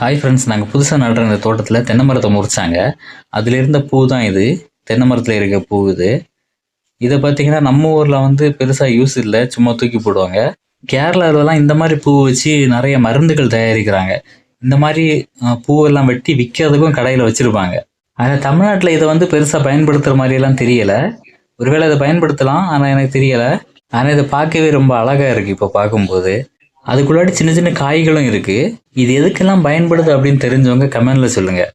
Hi friends நாங்கள் புதுசாக நடுற இந்த தோட்டத்தில் தென்னை மரத்தை முறிச்சாங்க. அதில் இருந்த பூ தான் இது. தென்னை மரத்தில் இருக்க பூ இது. இதை பார்த்தீங்கன்னா நம்ம ஊரில் வந்து பெருசாக யூஸ் இல்லை. சும்மா தூக்கி போடுவாங்க. கேரளாவிலலாம் இந்த மாதிரி பூ வச்சு நிறைய மருந்துகள் தயாரிக்கிறாங்க. இந்த மாதிரி பூவெல்லாம் வெட்டி விற்கிறதுக்கும் கடையில் வச்சுருப்பாங்க. ஆனால் தமிழ்நாட்டில் இதை வந்து பெருசாக பயன்படுத்துகிற மாதிரியெல்லாம் தெரியலை. ஒருவேளை இதை பயன்படுத்தலாம் ஆனால் எனக்கு தெரியலை. ஆனால் இதை பார்க்கவே ரொம்ப அழகாக இருக்குது இப்போ பார்க்கும்போது. அதுக்குள்ளாடி சின்ன சின்ன காய்களும் இருக்குது இது எதுக்கெல்லாம் பயன்படுது அப்படின்னு தெரிஞ்சவங்க கமெண்ட்ல சொல்லுங்கள்